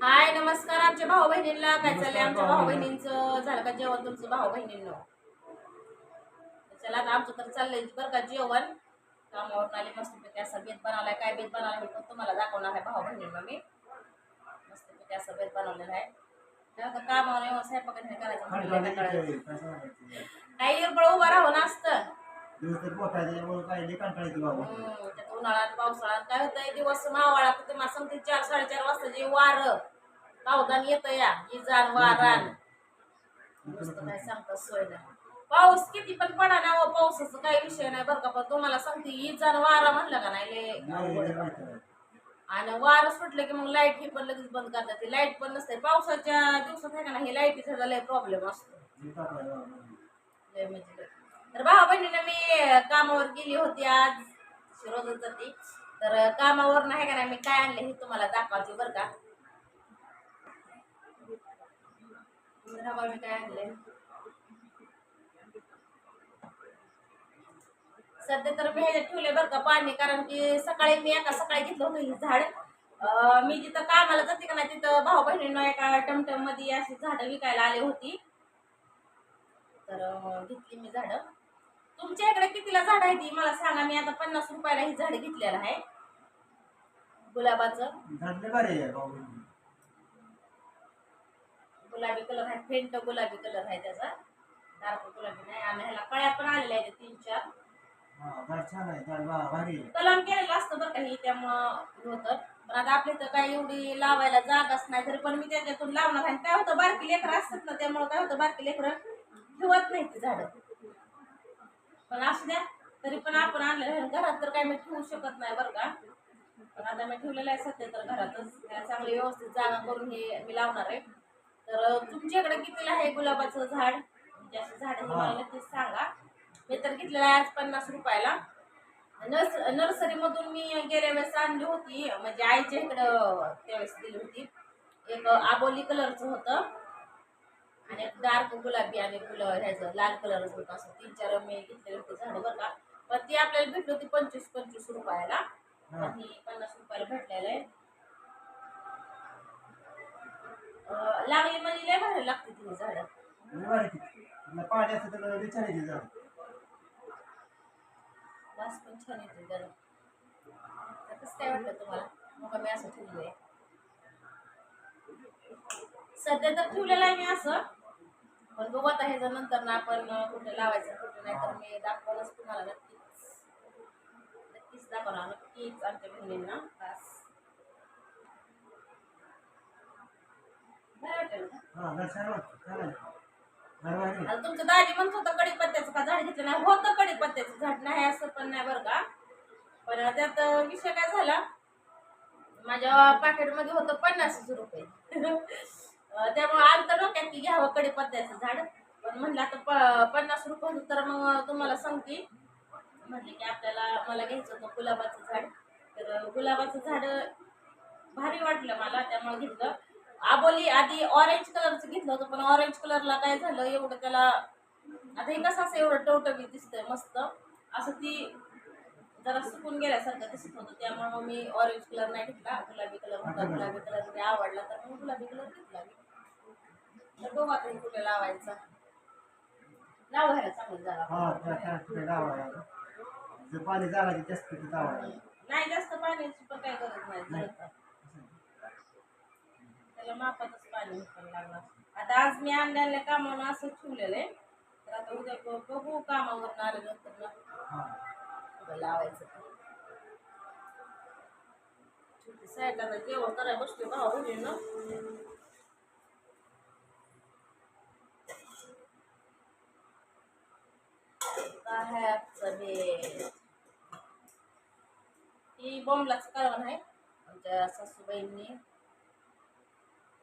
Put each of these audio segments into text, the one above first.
हाय नमस्कार आमच्या भाऊ बहिणींना काय चाललंय आमच्या भाऊ बहिणींचं झालं का जेवण तुमचं भाऊ बहिणींना चला आता आमचं तर चाललंय बरं का जेवण. कामावरून आले मस्तपैकी असा बेत बनवलाय. काय बेत बनवलाय हे पण तुम्हाला दाखवणार आहे भाऊ बहिणींना मी. मस्तपैकी असा बेत बनवलेला आहे. कामावर नाही करायचं. काही इरबळ उभं राहून असतं. दिवस तर मोठा त्याच्यामुळे काय लई कंटाळा येतो बाबा हम्म, त्यात उन्हाळ्यात पावसाळ्यात काय होतंय दिवस मावाळा तुम्हाला सांगते चार साडेचार वाजता जे वार पावदान येतं या इजान वारान नुसतं काय सांगता सोय नाही पाऊस किती पण पडा ना हो, पावसाचं काही विषय नाही बरं का पण तुम्हाला सांगते इजान वारा म्हणलं का नाही लय नाही, अवघड लई आहे. वाईट आहे. आणि वारं सुटलं की मग लाइट ही पण लगेच बंद करतात ती लाइट पण नसते पावसाच्या दिवसात आहे का ना हे लाईटीचा लय प्रॉब्लेम असतो लई ताप आहे बाबा. लय म्हणजे लय. तर भावा बहिणीनं मी कामावर गेली होती आज रोजच जाते तर कामावर नाही का नाही मी काय आणले हे तुम्हाला दाखवते बरं का? मी काय आणले सध्या तर मी ह्याच्यात ठेवले बरं का पाणी कारण की सकाळी मी एका सकाळी घेतलं होतं ही झाड. मी जिथं कामाला जाते का नाही तिथं भाऊ बहिणीनं एका टमटममध्ये अशी झाडं विकायला आली होती. तर घेतली मी झाडं. तुमच्या इकडे कितीला झाड आहे ती? मला सांगा मी आता पन्नास रुपयाला ही झाड घेतलेलं आहे. गुलाबाचं. गुलाबी कलर आहे फेंट गुलाबी कलर आहे त्याचा. डार्क गुलाबी नाही आणि ह्याला कळ्या पण आलेल्या आहेत तीन चार. हा, कलम केलेलं असतं बरं का हे त्यामुळं होतं. पण आता आपल्या इथं काय एवढी लावायला जागाच नाही तरी पण मी त्याच्यातून लावणार आहे. काय होतं बारकी लेकरं असतात ना त्यामुळं काय होतं बारकी लेकरं ठेवत नाही ती झाडं. पण असू द्या तरी पण आपण आणलेलं आहे. घरात तर काय मी ठेवू शकत नाही बरं का. पण आता मी ठेवलेलं आहे सध्या तर घरातच. चांगली व्यवस्थित जागा करून हे मी लावणार आहे. तर तुमच्याकडे कितीला आहे गुलाबाचं झाड? म्हणजे असं झाड हे. मला नक्कीच सांगा. मी तर घेतलेलं आहे आज पन्नास रुपयाला. नर्स नर्सरीमधून मी गेल्या वेळेस आणली होती. म्हणजे आईच्या इकडं त्यावेळेस दिली होती. एक आबोली कलरचं होतं. आणि डार्क गुलाबी आणि गुल ह्याचं लाल कलरच होतं असं. तीन चार मी घेतलेले होते झाडं बरं का. पण ती आपल्याला भेटली होती पंचवीस पंचवीस रुपयाला. ही. पन्नास रुपयाला भेटलेलं आहे. लागली म्हणजे लय भारी लागते ती झाडं. पाणी असतं तर छान येते झाड. वास पण छान येते जरा तर कसं काय वाटलं तुम्हाला? मग मी असं ठेवलंय. सध्या तर ठेवलेलं आहे मी असं. पण बघू आता ह्याच्या नंतर ना आपण कुठे लावायचं कुठे नाही तर मी दाखवलंच तुम्हाला नक्कीच. नक्कीच दाखवणार नक्कीच आमच्या बहिणींना. बस. बरं वाटेल का? हा झाड छान वाटतं छान आहे. झाड भारी आहे. आता तुमचं दाजी म्हणत होतं कडीपत्त्याचं का झाड घेतलं नाही? होतं कडीपत्त्याचं झाड नाही असं पण नाही बरं का. पण त्यात विषय काय झाला? माझ्या पाकिटमध्ये होतं पन्नासच रुपये. त्यामुळे आलं डोक्यात की घ्यावं कडीपत्त्याचं झाड. पण म्हणलं आता प पन्नास रुपये होतं तर मग तुम्हाला सांगते. म्हटले की आपल्याला मला घ्यायचं होतं गुलाबाचं झाड. तर गुलाबाचं झाड भारी वाटलं मला त्यामुळे घेतलं. आबोली आधी ऑरेंज कलरचं घेतलं होतं पण ऑरेंज कलरला काय झालं एवढं त्याला आता हे कसं असं एवढं टवटवीत दिसतंय मस्त. असं ती जरा सुकून गेल्यासारखं दिसत होतं त्यामुळे मग मी ऑरेंज कलर नाही घेतला. गुलाबी कलर होता गुलाबी कलर आवडला तर मग गुलाबी कलर घेतला मी. तर हे कुठे लावायचा. चांगलं ठिकाणी लावायला. जर पाणी जागायचं जास्त तिथे लावायला. नाही जास्त पाण्याची पण काही गरज नाही जळतं. त्याला मापातच पाणी पण लागणार. आता आज मी आणलेल्या कामावर असं ठेवलेलं आहे तर आता उद्या ब- बघू कामावर आल्यानंतर ना. लावायचं. साईडला आता जेवण करायला बसलो भाऊ ना काय आहे आजचं बेत? ही बॉम्बलाच कालवण आहे आमच्या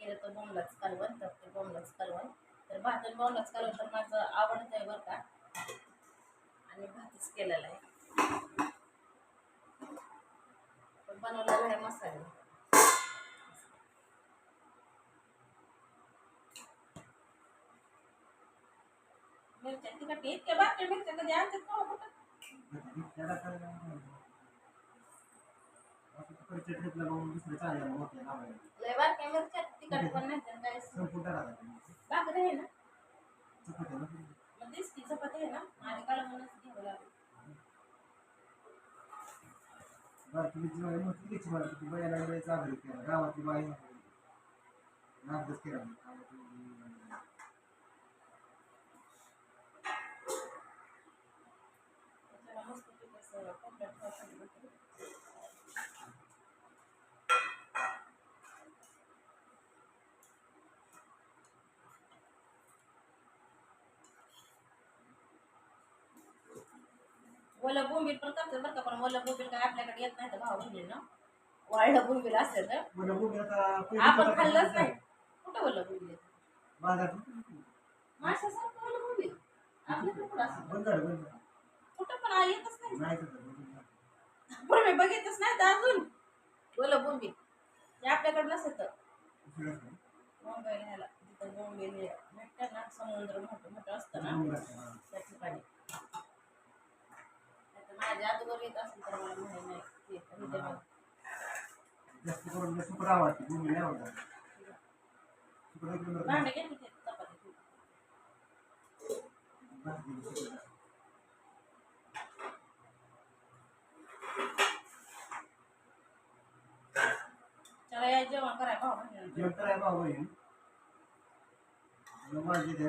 केलं तर बोंबलाच कालवण तर ते बोंबलाच कालवण तर भात आणि बॉम्बलाच कालवण तर माझं आवडतं आहे बरं का. आणि भातच केलेला आहे. पण बनवलेला आहे मसाले. मिरच्या तिखट इतक्या बाकी मिरच्या कधी आणतात का हो? कुठं? त्याला काय- परच्या ट्रिपला मग दुसरे चांगल्या मोठ्या लावायला लय बारक्या मिरच्या तिखट पण नाही त्यानं काय? संपून टाकायचं भाकरी आहे ना. चपात्या ना मग की चपाती आहे ना? आणि काळ म्हणूनच घ्यावं लागेल बाकी मी तुम्हाला मोठी घ्यायची मला ती बायाला यायचं आग्रह केला. गावातली बाई नागदच केला त्याच्याला मस्त असं कपड्यात ओलं बोंबील पण करतात बरं का पण ओलं बोंबील काय आपल्याकडे येत नाही तर भाव बोंबील ना. वाळलं बोंबील असेल तर. मला बघून आता पहिली आपण चपाती खाल्लंच. नाही. कुठं ओलं बोंबील येतं? बाजारात. माशासारखं ओलं बोंबील. आपल्याकडे कुठं असं बंद झालं बंद झालं. कुठं पण आ- येतच नाही. नाही तर बंद झालं. पण मी बघितच नाही तर अजून. ओलं बोंबील. ते आपल्याकडे नसतं दुसरं काय? मुंबईला ह्याला तिथं बोंबील हे भेटतं ना समुद्र मोठं मोठं असतं ना. त्या ठिकाणी. अगोदर येत असेल तर मला माहिती नाही ते इथे बघ. जास्त करून मला सुकट आवडते भूमी नाही आवडत सुकट एक नंबर भांडे घेतली ते चपाती ठेवली. भाजी सुकट. चला या जेवण कराय भाऊ बहिणीला. जेवण करायला भाऊ बहीण मग माझी ते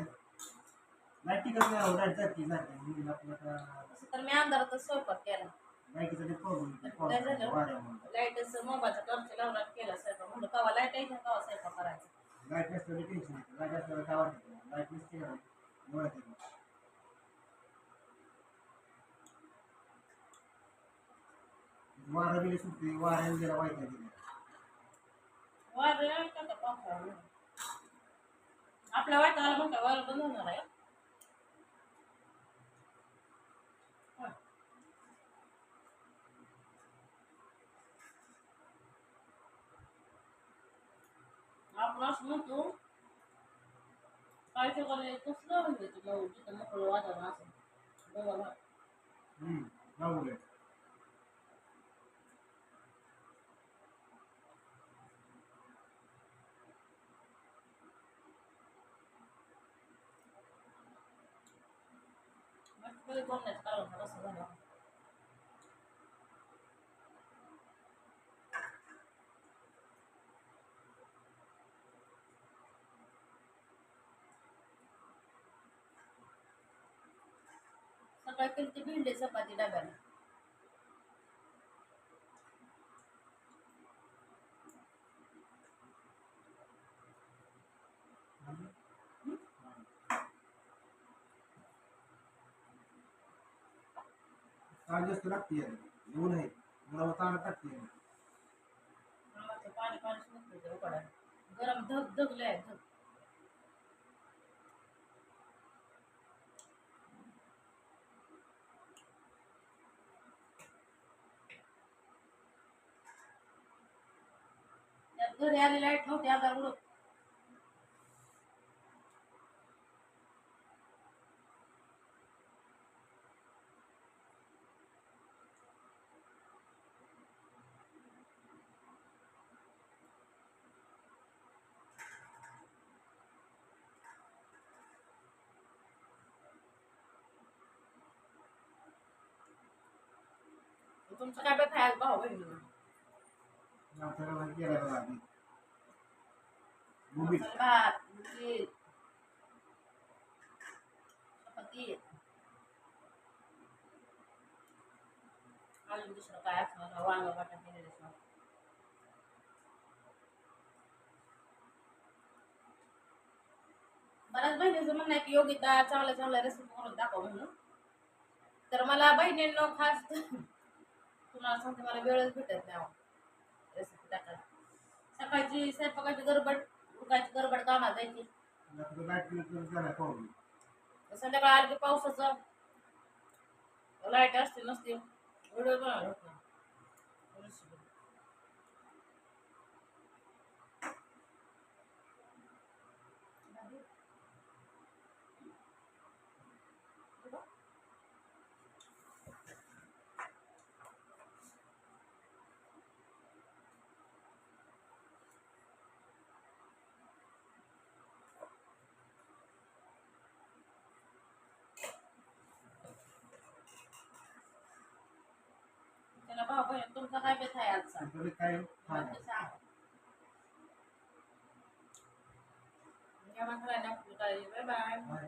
लाइट टिकत नाही आहो लाइट जाते जाते म्हणून आपलं आता तसं तर मी अंधारातच स्वयंपाक केला. लाईटीचा ते प्रॉब्लेम काय झालं? वाऱ्यामुळे लाईटच मोबाईलचा टॉर्च लावला केला स्वयंपाक. म्हणलं कवा लाइट यायची कवा स्वयंपाक करायचा? लाइट नसल्याने टेन्शन येतं. लाइट असल्यावर काय वाटत नाही लाइट नसते ना मुळात येत नाही. वारा बिले सुटते वाऱ्याने गेला वाईट नाही वारं यायला का पावसाळ्यामध्ये? आपल्या वाटायला म्हणता वारं बंद होणार आहे हं. आपण असं म्हणतो काय ठिकाणी कसलं म्हणजे ते मग जिथं मोकळं वातावरण असेल बघा हम्म, बरोबर आहे. कधी बोलण्याचं कारण कसं झालं सकाळी केली ती भेंडी चपाती डब्याला. जास्त लागते ऊन आहे. ताण टाकते पाणी पाणी गरम धग धगले आहे धग. त्यात घरी आली लाइट नव्हती आता उडत तुमचं काय बेत आहे भाऊ बहिणी आमच्या गावात गेला बघा आधी मुंबईत भात भाजी, चपाती अजून दुसरं काय असणार वांग बऱ्याच बहिणीचं म्हणणं आहे की योगिता चांगल्या चांगल्या रेसिपी करून दाखव म्हणून. तर मला बहिणींना खास तुम्हाला सांगते मला वेळच भेटत नाही हो रेसिपी टाकायला. सकाळची स्वयंपाकाची गरबड उठायची गडबड कामात जायची. संध्याकाळ आली की पावसाचं. लाइट असते नसते व्हिडिओ बनवला होता recipe. बहीण तुमचा काय बेत आहे आजचा तुमच्याकडे काय हा ते सांगा. या माणसाला आपली काळजी. Bye bye bye